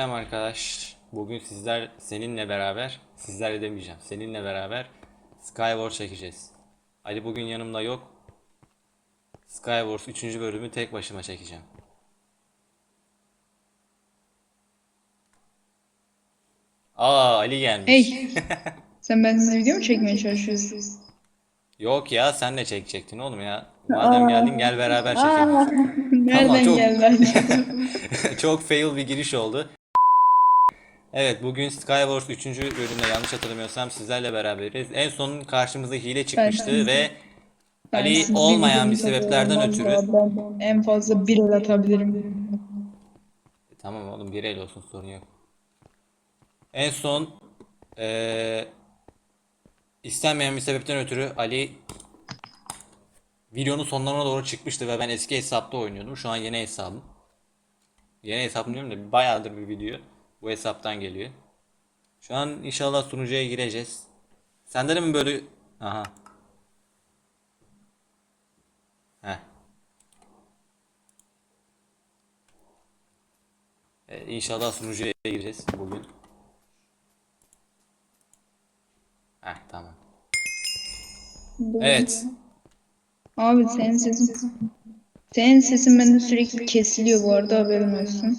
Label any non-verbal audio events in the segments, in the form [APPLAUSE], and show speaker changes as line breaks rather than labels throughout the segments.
Selam arkadaş. Bugün sizler seninle beraber, sizlerle demeyeceğim. Seninle beraber Skywars çekeceğiz. Ali bugün yanımda yok. Skywars 3. bölümü tek başıma çekeceğim. Aa Ali gelmiş.
Hey. [LAUGHS] Sen bensiz video mu çekmeye çalışıyorsun?
Yok ya sen de çekecektin oğlum ya. Madem geldin gel beraber çekelim.
Nereden
çok-
geldi? [LAUGHS]
Çok fail bir giriş oldu. Evet bugün Skywars 3. bölümde yanlış hatırlamıyorsam sizlerle beraberiz. En son karşımıza hile çıkmıştı
Ben-
ve
Ben
Ali olmayan bir sebeplerden ötürü
ben En fazla bir el atabilirim.
Tamam oğlum bir el olsun sorun yok. En son eee istenmeyen bir sebepten ötürü Ali videonun sonlarına doğru çıkmıştı ve ben eski hesapta oynuyordum. Şu an yeni hesabım. Yeni hesabım diyorum da bayağıdır bir video. Bu hesaptan geliyor. Şu an inşallah sunucuya gireceğiz. Sende de mi böyle... Aha. Heh. Ee, inşallah sunucuya gireceğiz bugün. Heh tamam. Evet.
Abi senin sesin... Senin sesin bende sürekli kesiliyor bu arada haberin olsun.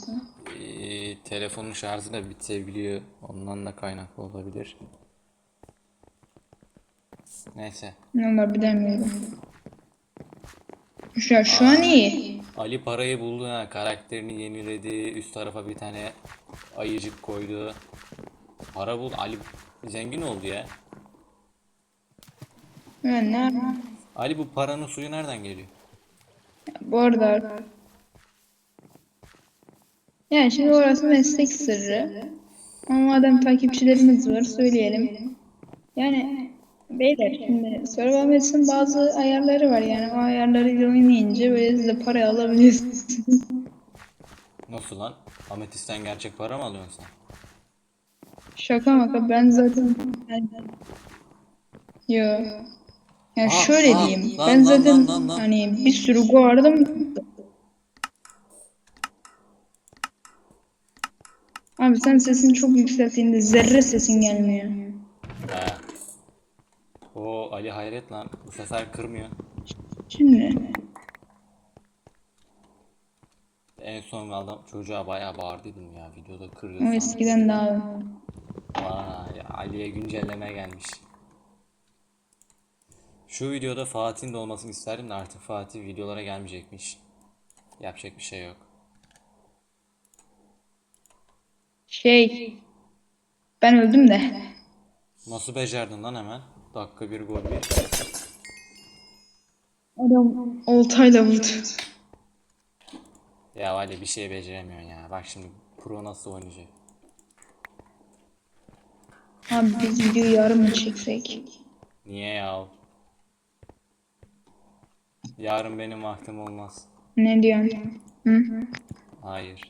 Telefonun şarjı da bitebiliyor. Ondan da kaynaklı olabilir. Neyse.
Onlar bilemiyorum. Şu, şu an iyi.
Ali parayı buldu ha. Karakterini yeniledi. Üst tarafa bir tane ayıcık koydu. Para bul. Ali zengin oldu ya.
Yani ne?
Ali bu paranın suyu nereden geliyor?
Bu arada... Yani şimdi orası meslek sırrı. Ama madem takipçilerimiz var söyleyelim. Yani beyler şimdi Survival Mats'in bazı ayarları var yani o ayarlarıyla oynayınca böyle siz de para alabiliyorsunuz.
Nasıl lan? Ametisten gerçek para mı alıyorsun sen?
Şaka maka ben zaten. Yo. Yani
Aa,
şöyle
aa,
diyeyim.
lan,
ben
lan,
zaten
lan, lan, lan.
hani bir sürü guardım. Abi sen sesini çok yükselttiğinde zerre sesin gelmiyor.
He. O Ali hayret lan. Bu sefer kırmıyor.
Şimdi
En son adam çocuğa bayağı bağırdıydım ya. Videoda kırıyor
o eskiden daha
Vay Ali'ye güncelleme gelmiş. Şu videoda Fatih'in de olmasını isterdim de artık Fatih videolara gelmeyecekmiş. Yapacak bir şey yok.
Şey ben öldüm de.
Nasıl becerdin lan hemen? Dakika bir gol bir.
Adam oltayla vurdu.
Ya Ali bir şey beceremiyorsun ya. Bak şimdi pro nasıl oynayacak.
Abi biz videoyu yarın mı çeksek?
Niye ya? Yarın benim vaktim olmaz.
Ne diyorsun? Hı?
Hayır.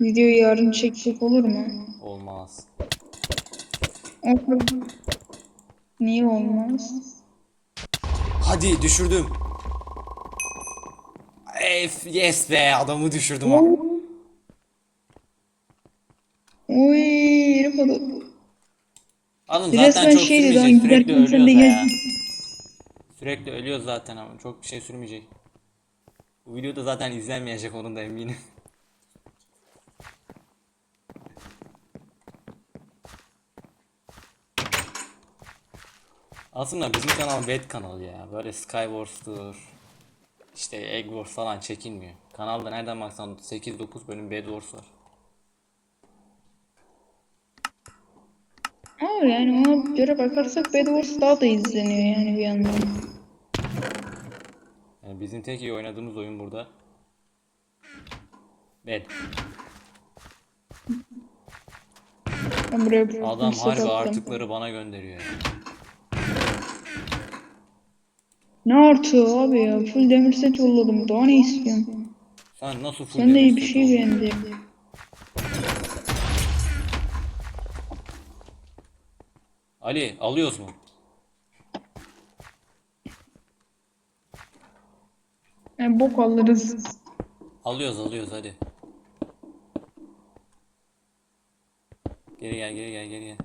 Videoyu yarın çeksek olur mu?
Olmaz.
Niye olmaz?
Hadi düşürdüm. Ef, yes be adamı düşürdüm. ha.
Oy herif adam. Resmen
zaten çok
şeydi
sürmeyecek.
lan,
Sürekli
giderken sen
ölüyoruz
de
ya.
gel.
Sürekli ölüyoruz zaten ama çok bir şey sürmeyecek. Bu videoda zaten izlenmeyecek onun da eminim. Aslında bizim kanal Bad kanal ya. Böyle Skywars'tur. İşte Egg Wars falan çekilmiyor. Kanalda nereden baksan 8-9 bölüm Bad Wars var.
Abi yani ona göre bakarsak Bed Wars daha da izleniyor yani bir yandan.
Yani bizim tek iyi oynadığımız oyun burada. Bad.
Ben buraya
Adam harbi
attım.
artıkları bana gönderiyor ya.
Ne artı abi ya? Full demir set yolladım. Daha ne istiyorsun?
Sen nasıl full
Sen de iyi bir şey beğendin.
Ali alıyoruz mu?
Yani bok alırız.
Alıyoruz alıyoruz hadi. Geri gel geri gel geri gel.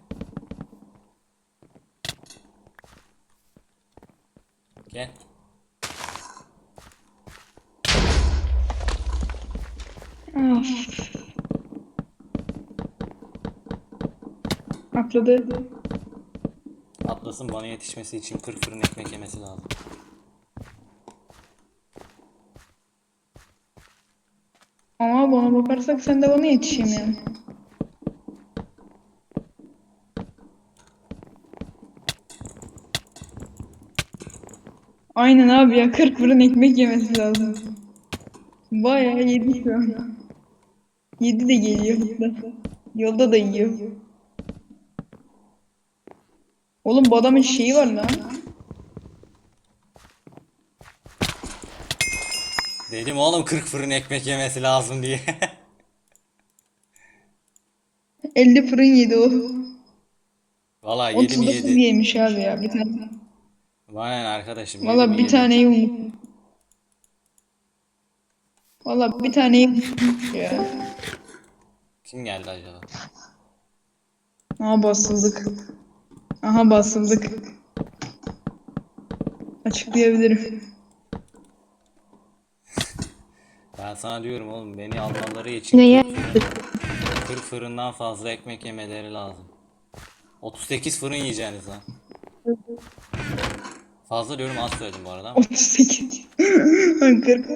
Gel.
Atladı.
Atlas'ın bana yetişmesi için 40 fırın ekmek yemesi lazım.
Ama bana bakarsak sen de bana yetişemiyorsun. Aynen abi ya 40 fırın ekmek yemesi lazım. Bayağı yedi şu an. Yedi de geliyor yolda. Da yiyor. Oğlum bu adamın şeyi var lan.
Dedim oğlum 40 fırın ekmek yemesi lazım diye. [LAUGHS]
50 fırın yedi o.
Valla yedi mi
39
yedi.
yemiş abi ya bir tane.
Aynen arkadaşım.
Valla bir taneyi unuttum. Valla bir taneyi ya.
Kim geldi acaba?
Aha basıldık. Aha basıldık. Açıklayabilirim.
Ben sana diyorum oğlum beni almaları için
Neye?
40 fırından fazla ekmek yemeleri lazım. 38 fırın yiyeceğiniz lan. Fazla diyorum az söyledim bu arada ama.
38. 40.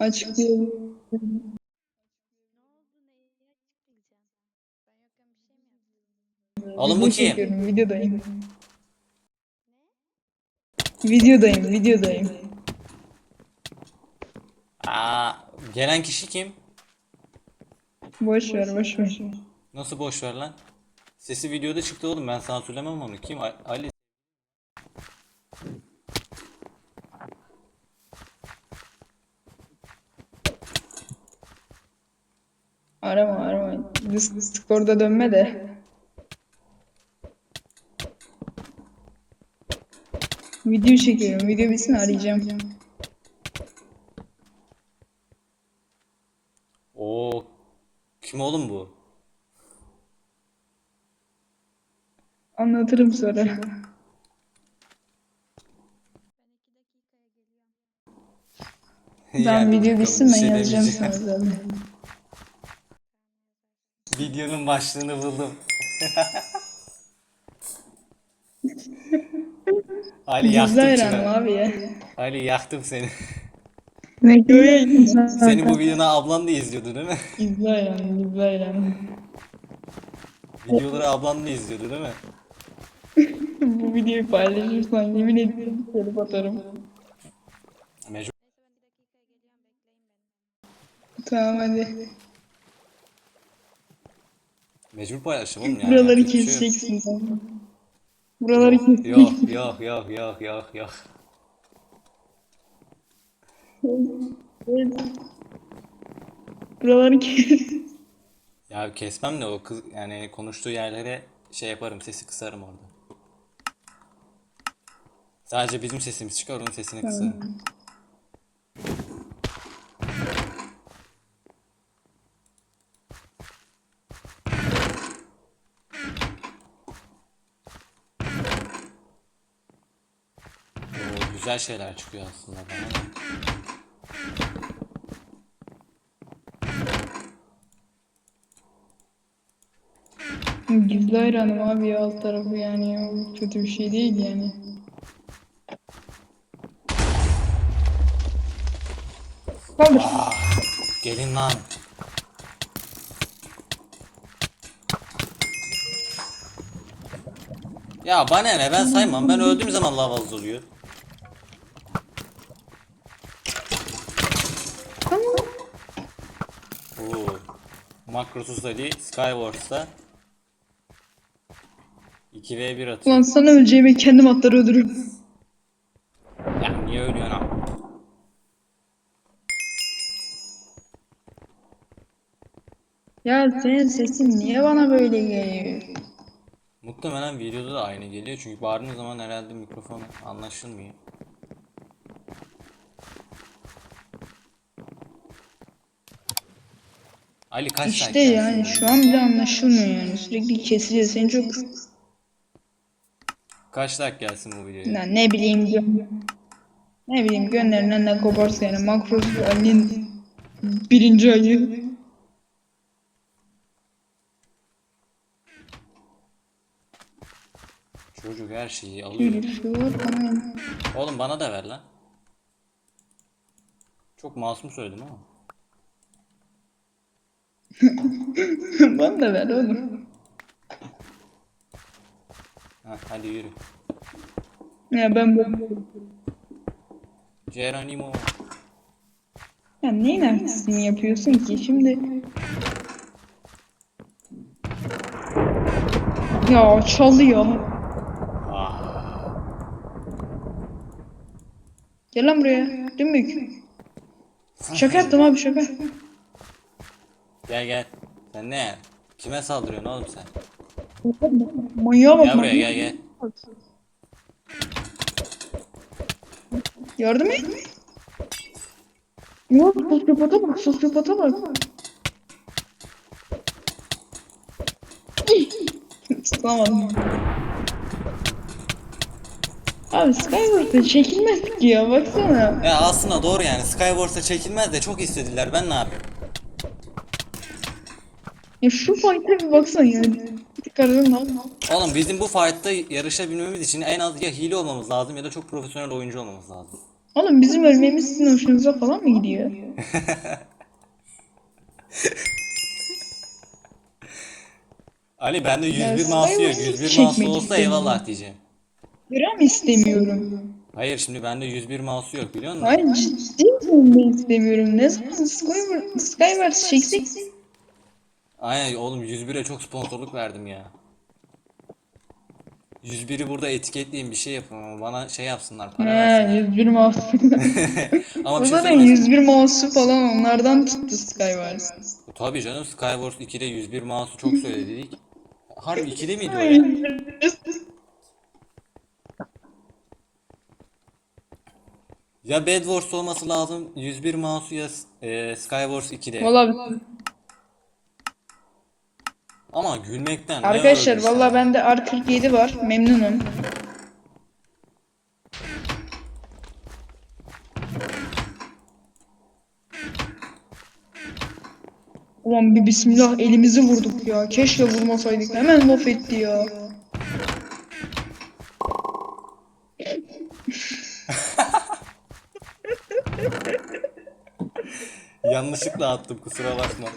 Açıklayabilirim.
Oğlum bu kim?
çekiyorum, videodayım. Videodayım, videodayım.
Aa, gelen kişi kim?
Boş ver, boş ver.
Nasıl boş ver lan? Sesi videoda çıktı oğlum ben sana söylemem onu. Kim? A- Ali.
Arama, arama. Discord'da dönme de. Video çekiyorum. Video bitsin arayacağım.
Oo. Kim oğlum bu?
Anlatırım sonra. [LAUGHS] Ben
Yani
video
bakalım,
bitsin
bir
ben
şey
yazacağım
demeyeceğim.
sana zaten.
Videonun başlığını buldum. [LAUGHS] Ali yaktım
Güzel
seni.
hayranım abi ya.
Ali yaktım seni.
Videoya
Seni bu videonu ablan da izliyordu değil mi?
İzle hayranım, izle hayranım.
Videoları ablan da izliyordu değil mi? [LAUGHS]
Bu videoyu paylaşırsan yemin ediyorum söyleyip atarım.
Mecbur.
Tamam hadi.
Mecbur paylaştım oğlum yani.
Buraları
yapacak bir şey yok.
keseceksin sen. Buraları
Yok
keseceksin.
yok yok yok yok yok.
Buraları kes.
Ya kesmem de o kız yani konuştuğu yerlere şey yaparım sesi kısarım orada. Sadece bizim sesimiz çıkar onun sesini kısarım. Oo, güzel şeyler çıkıyor aslında bana.
Gizli hayranım abi ya alt tarafı yani o kötü bir şey değil yani. Kaldır.
Gelin lan. Ya bana ne ben saymam ben öldüğüm zaman lava oluyor. Oo. Makrosuz Ali Skywars'ta 2v1 atıyor.
Ulan sana öleceğime kendim atlar öldürürüm.
Ya niye ölüyorsun abi?
Ya senin sesin niye bana böyle geliyor?
Muhtemelen videoda da aynı geliyor çünkü bağırdığın zaman herhalde mikrofon anlaşılmıyor. Ali kaç
İşte
gelsin
yani şu an bile anlaşılmıyor yani. Sürekli kesiliyor. Seni çok
Kaç dakika gelsin bu videoya?
Ya ne bileyim gö- ne bileyim gönlerinden ne koparsa yani Makros Ali'nin birinci ayı.
Çocuk her şeyi alıyor.
Ama
Oğlum bana da ver lan. Çok masum söyledim ama. [LAUGHS]
bana da ver oğlum.
Ha, hadi yürü.
Ya ben böyle
Geronimo.
ya neyin artistliğini yapıyorsun ki şimdi ya çalıyor.
Ah.
Gel lan buraya. Dümük. Şaka yaptım abi şaka.
Gel gel. Sen ne? Kime saldırıyorsun oğlum sen?
Manyağa bak.
Gel buraya gel gel.
Yardım et. Yok sosyopata bak sosyopata bak. Tutamadım. Abi Skyward'da çekilmez ki ya baksana.
Ya aslında doğru yani Skywars'a çekilmez de çok istediler ben ne yapayım?
Ya şu fight'a bir baksana ya. Çıkarın lan.
Oğlum bizim bu fight'ta yarışabilmemiz için en az ya hile olmamız lazım ya da çok profesyonel oyuncu olmamız lazım.
Oğlum bizim ölmemiz sizin hoşunuza falan mı gidiyor? [LAUGHS]
Ali bende 101
Ya
mouse yok.
Skywars'ı
101 mouse
çekmek
olsa
istemiyorum.
eyvallah diyeceğim.
Gram istemiyorum.
Hayır şimdi bende 101 mouse yok biliyor musun?
Hayır ciddi ben istemiyorum. Ne zaman Skyward, Skyward çeksek
Aynen oğlum 101'e çok sponsorluk verdim ya. 101'i burada etiketleyeyim bir şey yapın ama bana şey yapsınlar para
He
versinler.
101 mouse. [LAUGHS]
Ama bir şey
zaten
söyleyeyim.
101 mouse'u falan onlardan tuttu Skywars.
Tabii canım Skywars 2'de 101 mouse'u çok söyledik. Harbi 2'de miydi o ya? Ya Bed Wars olması lazım 101 mouse'u ya e, Skywars 2'de.
Valla
Ama gülmekten
arkadaşlar valla bende R47 var. Memnunum. Ulan bir bismillah elimizi vurduk ya. Keşke vurmasaydık. Hemen laf etti ya. [LAUGHS]
Yanlışlıkla attım kusura bakma.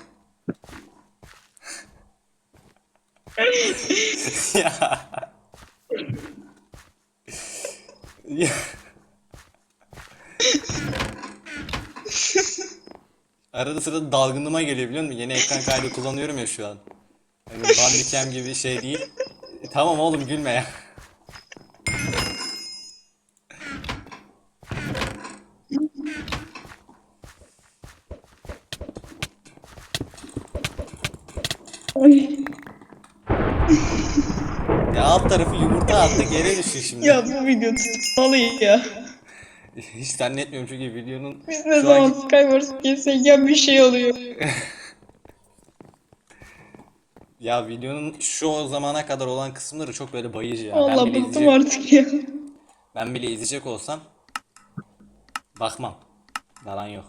Ya. ya. Arada sırada dalgınlığıma geliyor biliyor musun? Yeni ekran kaydı kullanıyorum ya şu an. Hani Bandicam gibi şey değil. E, tamam oğlum gülme ya. Ya alt tarafı yumurta attı geri düşüyor şimdi.
Ya bu video tutmalı ya.
Hiç zannetmiyorum çünkü videonun
Biz ne
şu
zaman
anki-
Skywars girsek ya bir şey oluyor. [LAUGHS]
Ya videonun şu zamana kadar olan kısımları çok böyle bayıcı ya. ben
Allah
bile
bıktım
izleyecek,
artık ya.
ben bile izleyecek olsam bakmam. Yalan yok.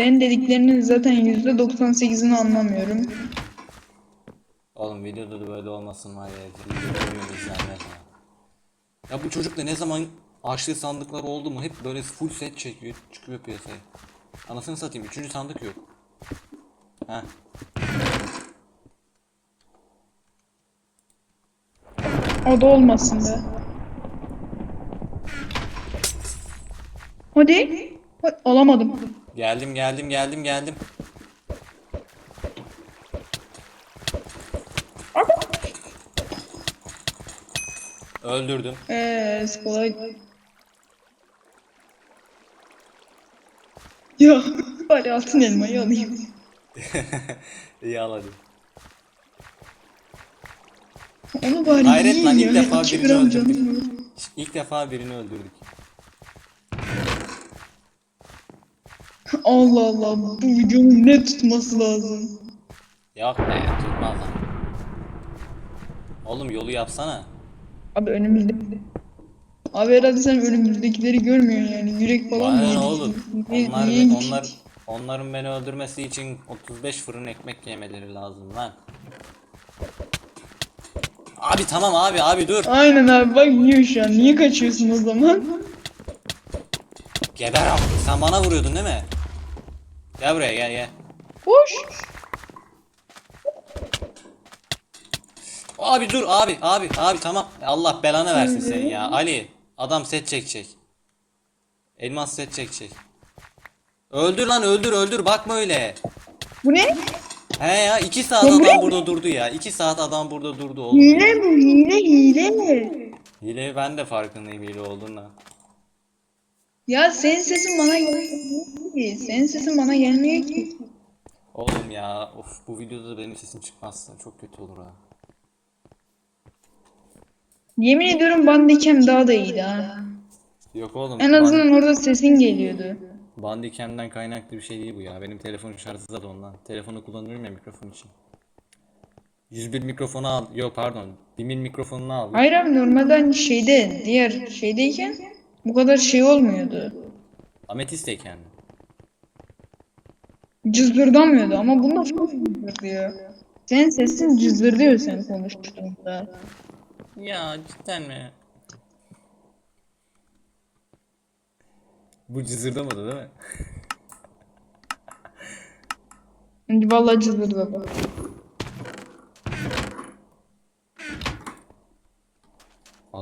Senin dediklerinin zaten %98'ini anlamıyorum.
Oğlum videoda da böyle olmasın var ya. Ya. Bu çocuk da ne zaman açtığı sandıklar oldu mu hep böyle full set çekiyor çıkıyor piyasaya. Anasını satayım üçüncü sandık yok. Heh.
O da olmasın be. Hadi. Hadi, Alamadım.
Geldim geldim geldim geldim. Öldürdüm.
Eee kolay. Ya bari altın elmayı alayım. [LAUGHS]
İyi al hadi.
Onu bari
Hayret
yiyeyim
lan, ilk
ya.
defa
İki
birini
gram
öldürdük.
canım var.
İlk defa birini öldürdük.
Allah Allah bu videonun ne tutması lazım?
Yok be tutmaz lan. Oğlum yolu yapsana.
Abi önümüzde. Abi herhalde sen önümüzdekileri görmüyorsun yani yürek falan mı
ne
yedik?
oğlum?
Niye-
Onlar,
niye gittik?
onlar, onların beni öldürmesi için 35 fırın ekmek yemeleri lazım lan. Abi tamam abi abi dur.
Aynen abi bak yiyor şu an. Niye kaçıyorsun o zaman?
Geber abi. Sen bana vuruyordun değil mi? Gel buraya gel gel.
Hoş.
Abi dur abi abi abi tamam. Allah belanı versin seni ya. Ali adam set çekecek. Elmas set çekecek. Öldür lan öldür öldür bakma öyle.
Bu ne?
He ya iki saat
Lan bu
adam
ne?
burada durdu ya. iki saat adam burada durdu oğlum.
Hile bu hile hile.
Hile ben de farkındayım hile olduğuna.
Ya senin sesin bana gelmiyor ki. Senin sesin bana gelmiyor ki.
Oğlum ya of bu videoda da benim sesim çıkmazsa çok kötü olur ha.
Yemin ediyorum Bandicam daha da iyiydi ha.
Yok oğlum.
En azından orada sesin geliyordu.
Bandicam'den kaynaklı bir şey değil bu ya. Benim telefon şarjsız da ondan. Telefonu kullanıyorum ya mikrofon için. 101 mikrofonu al. Yok pardon. 1000 mikrofonunu al.
Hayır abi normalde hani şeyde diğer şeydeyken bu kadar şey olmuyordu.
Ametisteyken mi?
Cızırdamıyordu ama bunda çok cızırdıyor. Senin sesin cızırdıyor sen konuştuğunda.
Ya cidden mi? Bu cızırdamadı değil mi?
Vallahi cızırdadı.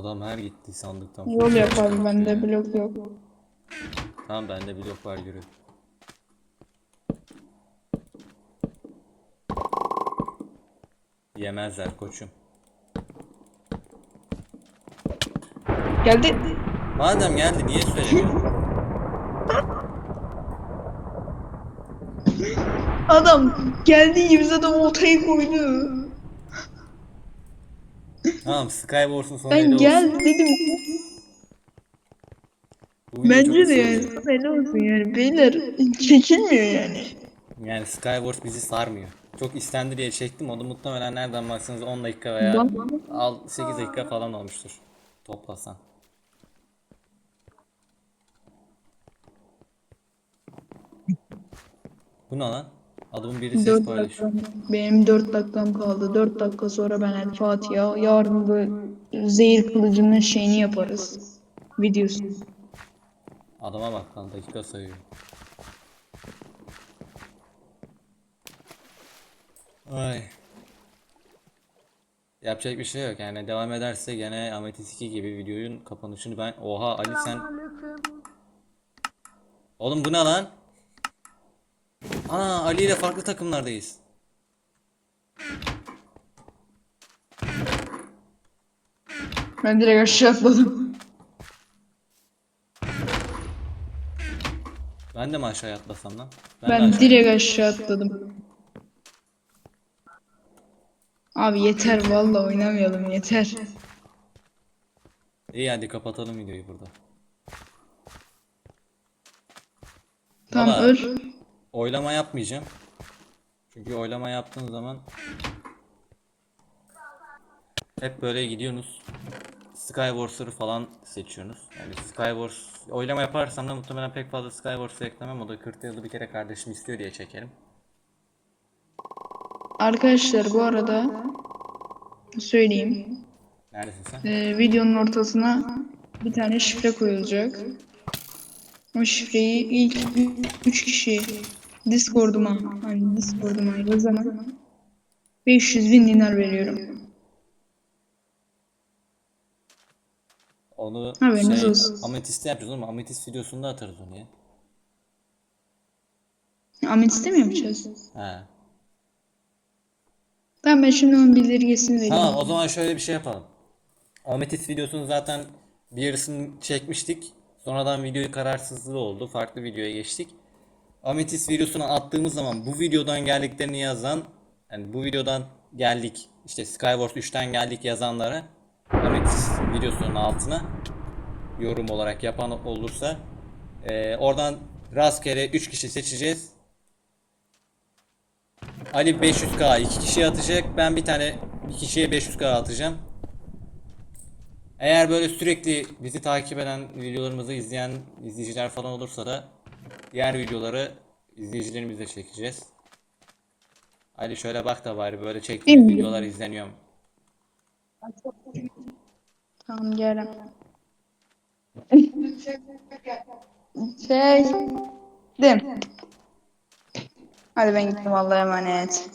Adam her gitti sandıktan.
Yol yap abi bende blok yok.
Tamam bende blok var yürü. Yemezler koçum.
Geldi.
Madem geldi niye söylemiyorsun?
Adam geldiği gibi zaten oltayı koydu.
Tamam Skywars'un sonu
Ben gel
olsun.
dedim. Bence de yani
oldu.
öyle olsun yani beyler çekilmiyor yani.
Yani Skywars bizi sarmıyor. Çok istendi diye çektim. Onu muhtemelen nereden baksanız 10 dakika veya al 8 dakika falan olmuştur. Toplasan. Bu ne lan? Adamın biri ses
4
paylaşıyor.
dakikam, benim 4 dakikam kaldı. 4 dakika sonra ben El Fatiha. Yarın da zehir kılıcının şeyini yaparız. Videosu.
Adama bak lan dakika sayıyor. Ay. Yapacak bir şey yok yani devam ederse gene Ametist 2 gibi videonun kapanışını ben oha Ali sen Oğlum bu ne lan? Ana Ali ile farklı takımlardayız.
Ben direkt aşağı atladım.
Ben de mi aşağıya atlasam lan? Ben, de
Ben
aşağı-
direkt aşağı atladım. Abi yeter vallahi oynamayalım yeter.
İyi hadi kapatalım videoyu burada.
Tamam
Valla-
öl.
Oylama yapmayacağım. Çünkü oylama yaptığın zaman hep böyle gidiyorsunuz. Skywars'ları falan seçiyorsunuz. Yani Skywars oylama yaparsam da muhtemelen pek fazla Skywars'ı eklemem. O da 40 yılda bir kere kardeşim istiyor diye çekerim.
Arkadaşlar bu arada söyleyeyim.
Neredesin sen?
Ee, videonun ortasına bir tane şifre koyulacak. O şifreyi ilk 3 kişi Discord'uma hani Discord'uma yazana 500 bin dinar veriyorum.
Onu
Haberiniz
şey,
olsun.
Ametist'te yapacağız ama Ametist videosunda atarız onu ya.
Ametist'te mi yapacağız?
He.
Tamam ben şimdi onun bildirgesini vereyim.
Tamam o zaman şöyle bir şey yapalım. Ametist videosunu zaten bir yarısını çekmiştik. Sonradan video kararsızlığı oldu. Farklı videoya geçtik. Ametist videosunu attığımız zaman bu videodan geldiklerini yazan yani bu videodan geldik işte Skywars 3'ten geldik yazanlara Ametist videosunun altına yorum olarak yapan olursa eee, oradan rastgele 3 kişi seçeceğiz. Ali 500k 2 kişiye atacak. Ben bir tane bir kişiye 500k atacağım. Eğer böyle sürekli bizi takip eden videolarımızı izleyen izleyiciler falan olursa da diğer videoları izleyicilerimizle çekeceğiz. Ali şöyle bak da bari böyle çektiğim [LAUGHS]
Değil mi?
videolar izleniyor mu?
Tamam geldim. şey. Dim. Hadi ben gittim Allah'a emanet.